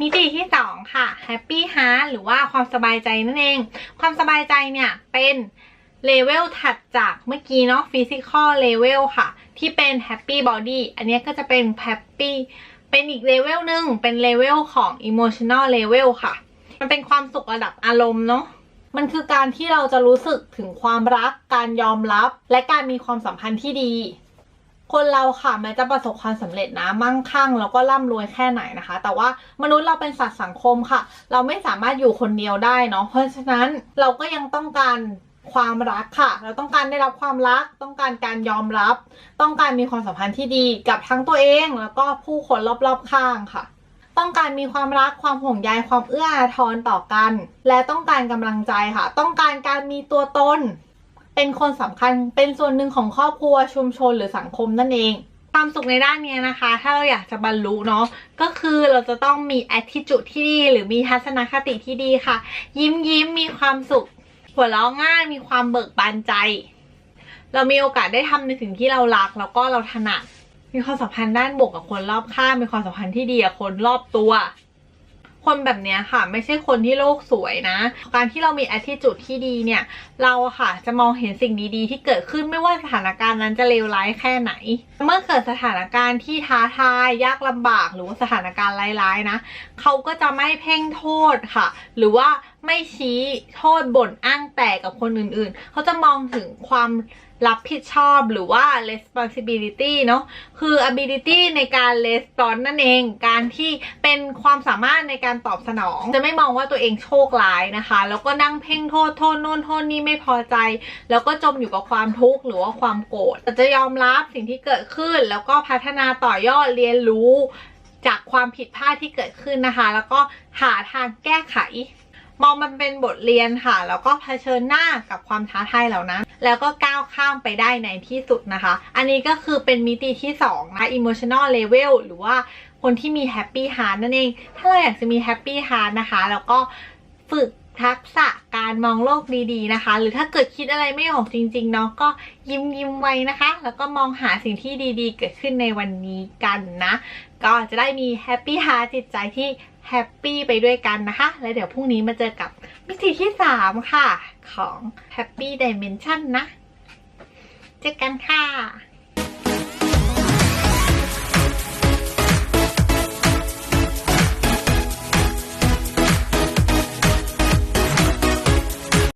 มิติที่ 2 ค่ะ Happy Heart หรือว่าความสบายใจนั่นเอง ความสบายใจเนี่ยเป็นเลเวลถัดจากเมื่อกี้เนาะ Physical Level ค่ะ ที่เป็น Happy Body อันนี้ก็จะเป็น Happy เป็นอีกเลเวลหนึ่งเป็นเลเวลของ Emotional Level ค่ะ มันเป็นความสุขระดับอารมณ์เนาะมันคือการที่เราจะรู้สึกถึงความรัก การยอมรับ และการมีความสัมพันธ์ที่ดี คนเราค่ะแม้จะประสบความสำเร็จนะมั่งคั่งแล้วก็ร่ำรวยแค่ไหนนะคะ แต่ว่ามนุษย์เราเป็นสัตว์สังคมค่ะ เราไม่สามารถอยู่คนเดียวได้เนาะเพราะฉะนั้นเราก็ยังต้องการความรักค่ะ เราต้องการได้รับความรัก ต้องการการยอมรับ ต้องการมีความสัมพันธ์ที่ดีกับทั้งตัวเองแล้วก็ผู้คนรอบๆข้างค่ะ ต้องการมีความรักความห่วงใยความเอื้ออาทรต่อกัน และต้องการกำลังใจค่ะ ต้องการการมีตัวตน เป็นคนสำคัญเป็นส่วนหนึ่งของครอบครัวชุมชนหรือสังคมนั่นเอง ความสุขในด้านนี้นะคะ ถ้าเราอยากจะบรรลุเนาะก็คือเราจะต้องมี attitude ที่ดี หรือมีทัศนคติที่ดีค่ะ ยิ้มยิ้มมีความสุข หัวเราะง่ายมีความเบิกบานใจ เรามีโอกาสได้ทำในสิ่งที่เรารักแล้วก็เราถนัดมีความสัมพันธ์ด้านบวกกับคนรอบข้างมีความสัมพันธ์ที่ดีกับคนรอบตัว คนแบบนี้ค่ะไม่ใช่คนที่โลกสวยนะ การที่เรามี attitude ที่ดีเนี่ย เราค่ะจะมองเห็นสิ่งดีๆ ที่เกิดขึ้นไม่ว่าสถานการณ์นั้นจะเลวร้ายแค่ไหน เมื่อเกิดสถานการณ์ที่ท้าทายยากลำบาก หรือว่าสถานการณ์ร้ายๆนะเขาก็จะไม่เพ่งโทษค่ะ หรือว่าไม่ชี้โทษบ่นอ้างแต่กับคนอื่นๆ เขาจะมองถึงความรับผิดชอบหรือว่า responsibility เนาะคือ ability ในการ respond นั่นเอง การที่เป็นความสามารถในการตอบสนอง จะไม่มองว่าตัวเองโชคร้ายนะคะ แล้วก็นั่งเพ่งโทษโทษโน่นโทษนี่ไม่พอใจ แล้วก็จมอยู่กับความทุกข์หรือว่าความโกรธจะยอมรับสิ่งที่เกิดขึ้น แล้วก็พัฒนาต่อยอดเรียนรู้ จากความผิดพลาดที่เกิดขึ้นนะคะ แล้วก็หาทางแก้ไข มองมันเป็นบทเรียนค่ะ แล้วก็เผชิญหน้ากับความท้าทายเหล่านั้น แล้วก็ก้าวข้ามไปได้ในที่สุดนะคะ อันนี้ก็คือเป็นมิติที่2นะคะ emotional level หรือว่าคนที่มี happy heart นั่นเอง ถ้าเราอยากจะมี happy heart นะคะ แล้วก็ฝึกทักษะการมองโลกดีๆนะคะ หรือถ้าเกิดคิดอะไรไม่ออกจริงๆเนาะก็ยิ้มยิ้มๆไว้นะคะ แล้วก็มองหาสิ่งที่ดีๆ เกิดขึ้นในวันนี้กันนะ ก็จะได้มี happy heart จิตใจที่ แฮปปี้ไปด้วยกันนะคะ แล้วเดี๋ยวพรุ่งนี้มาเจอกับมิติที่ 3 ค่ะ ของ Happy Dimension นะ เจอกันค่ะ